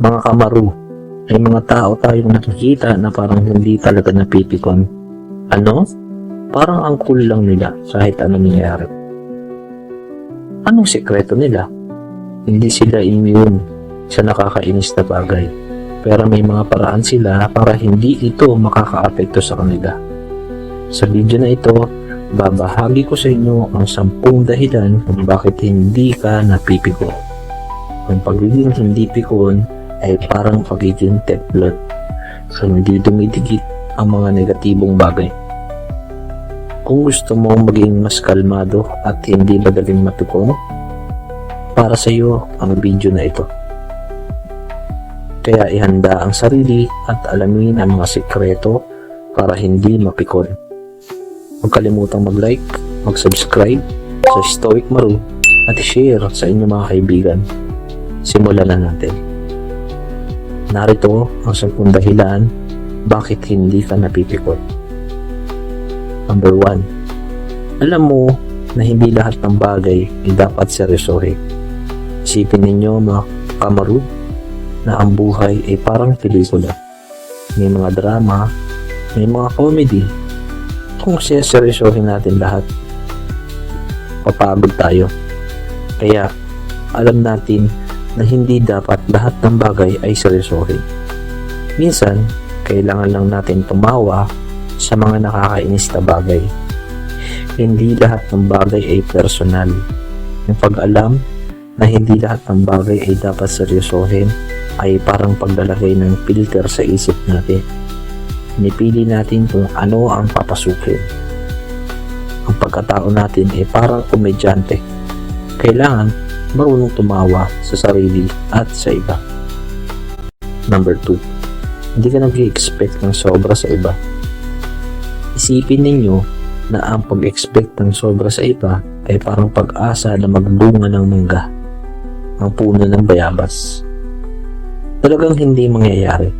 Mga kamaru, ay mga tao tayong nakikita na parang hindi talaga napipikon. Ano? Parang ang cool lang nila kahit anong nangyayari. Anong sekreto nila? Hindi sila immune sa nakakainis na bagay. Pero may mga paraan sila para hindi ito makakaapekto sa kanila. Sa video na ito, babahagi ko sa inyo ang sampung dahilan kung bakit hindi ka napipikon. Ang pagiging hindi pikon ay parang pagiging teplot sa hindi dumidikit ang mga negatibong bagay. Kung gusto mong maging mas kalmado at hindi madaling mapikon, para sa iyo ang video na ito. Kaya ihanda ang sarili at alamin ang mga sikreto para hindi mapikon. Huwag kalimutang mag-like, mag-subscribe sa Stoic Maru at share sa inyong mga kaibigan. Simulan na natin. Narito ang sampung dahilan bakit hindi ka napipikon. Number 1. Alam mo na hindi lahat ng bagay ay dapat seryosohin. Isipin ninyo mga kamaru na ang buhay ay parang pelikula. May mga drama, may mga comedy. Kung seryosohin natin lahat, papagod tayo. Kaya alam natin na hindi dapat lahat ng bagay ay seryosohin. Minsan, kailangan lang natin tumawa sa mga nakakainis na bagay. Hindi lahat ng bagay ay personal. Yung pag-alam na hindi lahat ng bagay ay dapat seryosohin ay parang paglalagay ng filter sa isip natin. Pinipili natin kung ano ang papasukin. Ang pagkatao natin ay parang komedyante. Kailangan marunong tumawa sa sarili at sa iba. Number 2. Hindi ka nag expect ng sobra sa iba. Isipin ninyo na ang pag-expect ng sobra sa iba ay parang pag-asa na magbunga ng mangga ang puno ng bayabas. Talagang hindi mangyayari.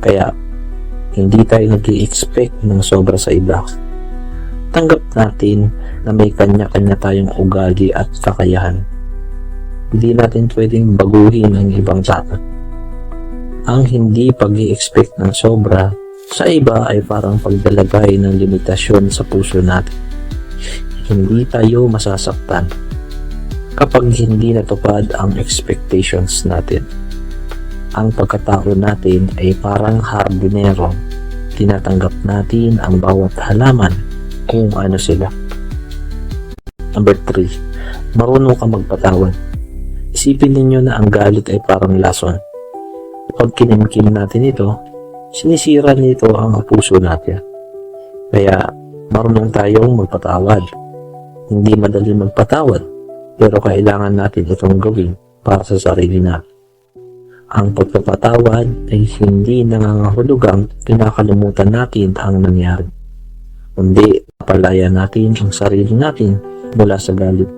Kaya, hindi tayo nag expect ng sobra sa iba. Tanggap natin na may kanya-kanya tayong ugali at kakayahan. Hindi natin pwedeng baguhin ang ibang tao. Ang hindi pag expect ng sobra sa iba ay parang pagdalagay ng limitasyon sa puso natin. Hindi tayo masasaktan kapag hindi natupad ang expectations natin. Ang pagkatao natin ay parang hardinero. Tinatanggap natin ang bawat halaman kung ano sila. Number 3. Marunong ka magpatawad. Isipin ninyo na ang galit ay parang lason. Pag kinimkim natin ito, sinisira nito ang puso natin. Kaya marunong tayong magpatawad. Hindi madali magpatawad, pero kailangan natin itong gawin para sa sarili natin. Ang pagpapatawad ay hindi nangangahulugang pinakalimutan natin ang nangyari. Kundi papalaya natin ang sarili natin mula sa galit.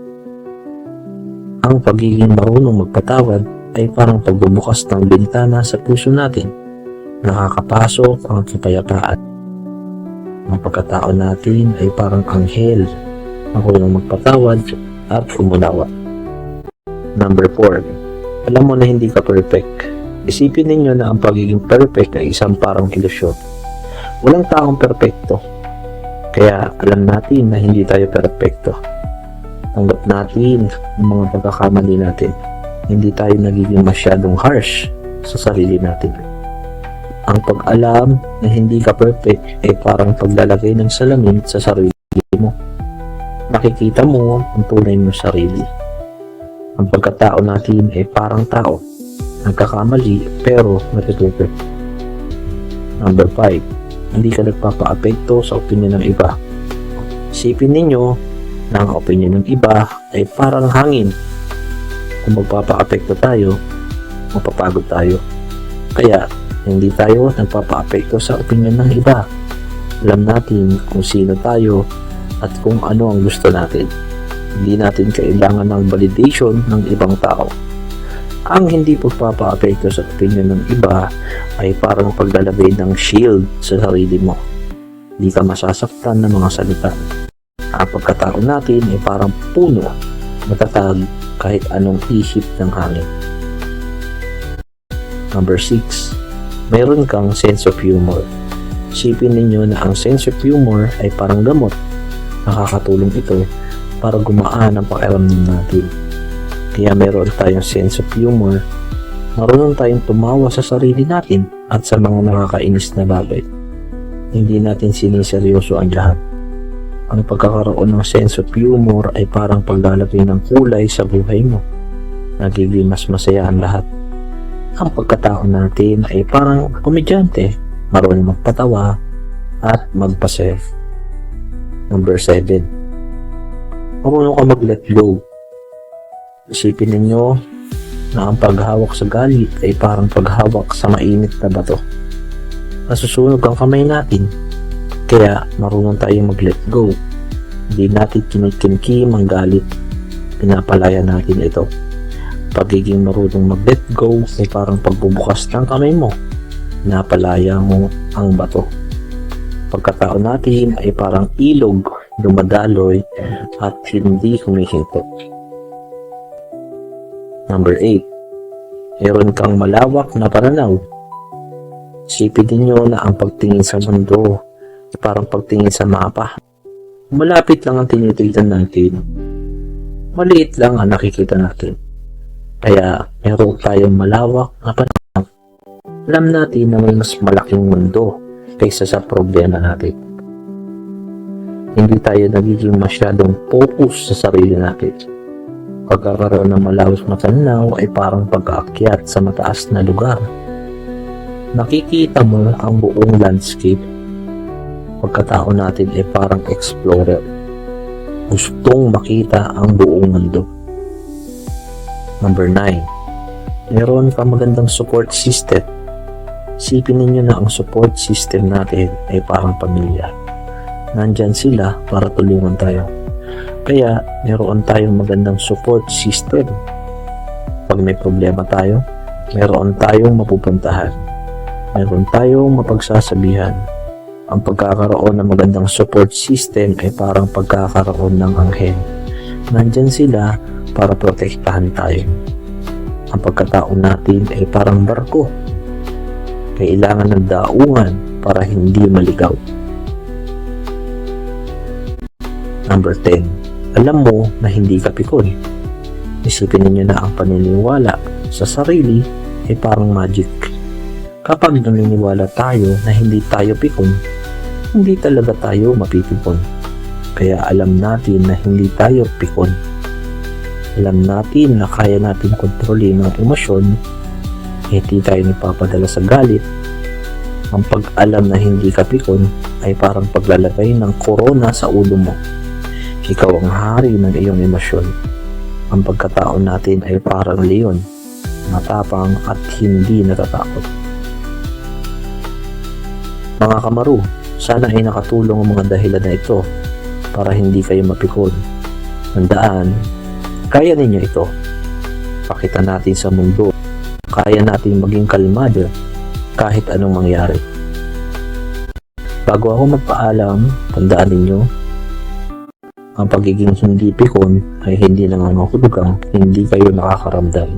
Ang pagiging marunong magpatawad ay parang pagbubukas ng bintana sa puso natin. Nakakapasok ang kapayapaan. Ang pagkatao natin ay parang anghel marunong magpatawad at umunawa. Number 4. Alam mo na hindi ka perfect. Isipin ninyo na ang pagiging perfect ay isang parang ilusyon. Walang taong perfecto. Kaya alam natin na hindi tayo perfecto. Tanggap natin ang mga pagkakamali natin. Hindi tayo nagiging masyadong harsh sa sarili natin. Ang pag-alam na hindi ka perfect ay parang paglalagay ng salamin sa sarili mo. Nakikita mo ang tunay mo sarili. Ang pagkatao natin ay parang tao. Nagkakamali pero natututo. Number 5. Hindi ka nagpapaapekto sa opinion ng iba. Isipin ninyo na ang opinion ng iba ay parang hangin. Kung magpapaapekto tayo, mapapagod tayo. Kaya, hindi tayo nagpapaapekto sa opinion ng iba. Alam natin kung sino tayo at kung ano ang gusto natin. Hindi natin kailangan ng validation ng ibang tao. Ang hindi pagpapaapekto sa opinion ng iba ay parang paglalagay ng shield sa sarili mo. Hindi ka masasaktan ng mga salita. Ang pagkatao natin ay parang puno, matatag kahit anong isip ng hangin. Number 6. Meron kang sense of humor. Isipin ninyo na ang sense of humor ay parang gamot. Nakakatulong ito para gumaan ang pakiramdam natin. Kaya meron tayong sense of humor, marunong tayong tumawa sa sarili natin at sa mga nakakainis na bagay. Hindi natin siniseryoso ang lahat. Ang pagkakaroon ng sense of humor ay parang paglalagay ng kulay sa buhay mo. Nagiging mas masaya ang lahat. Ang pagkatao natin ay parang komedyante, marunong magpatawa at magpasaya. Number 7. Marunong ka mag-let go. Isipin ninyo na ang paghawak sa galit ay parang paghawak sa mainit na bato. Nasusunog ang kamay natin, kaya marunong tayong mag-let go. Hindi natin kinikimkim ang galit. Pinapalaya natin ito. Pagiging marunong mag-let go ay parang pagbubukas ng kamay mo. Pinapalaya mo ang bato. Pagkatao natin ay parang ilog, dumadaloy at hindi humihinto. Number 8. Meron kang malawak na pananaw. Isipin ninyo na ang pagtingin sa mundo parang pagtingin sa mapa. Malapit lang ang tinitignan natin. Maliit lang ang nakikita natin. Kaya meron tayong malawak na pananaw. Alam natin na may mas malaking mundo kaysa sa problema natin. Hindi tayo nagiging masyadong focus sa sarili natin. Pagkakaroon ng malawak na pananaw ay parang pag-aakyat sa mataas na lugar. Nakikita mo ang buong landscape. Pagkatao natin ay parang explorer. Gustong makita ang buong mundo. Number 9. Meron ka magandang support system. Isipin ninyo na ang support system natin ay parang pamilya. Nandyan sila para tulungan tayo. Kaya, meron tayong magandang support system. Pag may problema tayo, meron tayong mapupuntahan. Meron tayong mapagsasabihan. Ang pagkakaroon ng magandang support system ay parang pagkakaroon ng anghel. Nandyan sila para protektahan tayo. Ang pagkatao natin ay parang barko. Kailangan ng daungan para hindi maligaw. Number 10. Alam mo na hindi ka pikon. Isipin ninyo na ang paniniwala sa sarili ay parang magic. Kapag naniniwala tayo na hindi tayo pikon, hindi talaga tayo mapipikon. Kaya alam natin na hindi tayo pikon. Alam natin na kaya natin kontrolin ang emosyon, hindi tayo nagpapadala sa galit. Ang pag-alam na hindi ka pikon ay parang paglalagay ng korona sa ulo mo. Ikaw ang hari ng iyong emosyon. Ang pagkatao natin ay parang leon, matapang at hindi natatakot. Mga kamaru, sana ay nakatulong ang mga dahilan na ito para hindi kayo mapikon. Tandaan, kaya ninyo ito. Pakita natin sa mundo, kaya natin maging kalmado kahit anong mangyari. Bago ako magpaalam, tandaan ninyo, ang pagiging hindi pikon ay hindi nangangahulugang hindi kayo nakakaramdam.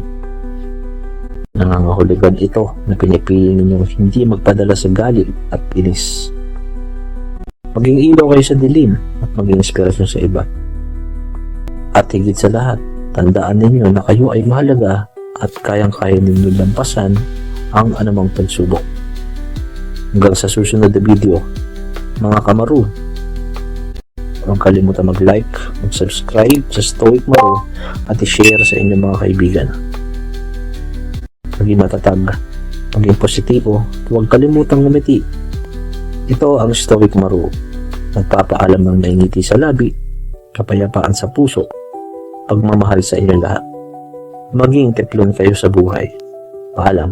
Nangangahulugan ito na pinipili ninyo hindi magpadala sa galit at inis. Maging ilaw kayo sa dilim at maging inspirasyon sa iba. At higit sa lahat, tandaan ninyo na kayo ay mahalaga at kayang-kaya ninyo lampasan ang anumang pagsubok. Hanggang sa susunod na video, mga kamaru, Huwag kalimutan mag-like, mag-subscribe sa Stoic Maro at i-share sa inyong mga kaibigan. Maging matatag, maging positibo, huwag kalimutang ngumiti. Ito ang Stoic Maro. Nagpapaalam ng naingiti sa labi, kapayapaan sa puso, pagmamahal sa inyong lahat. Maging teplon kayo sa buhay. Paalam.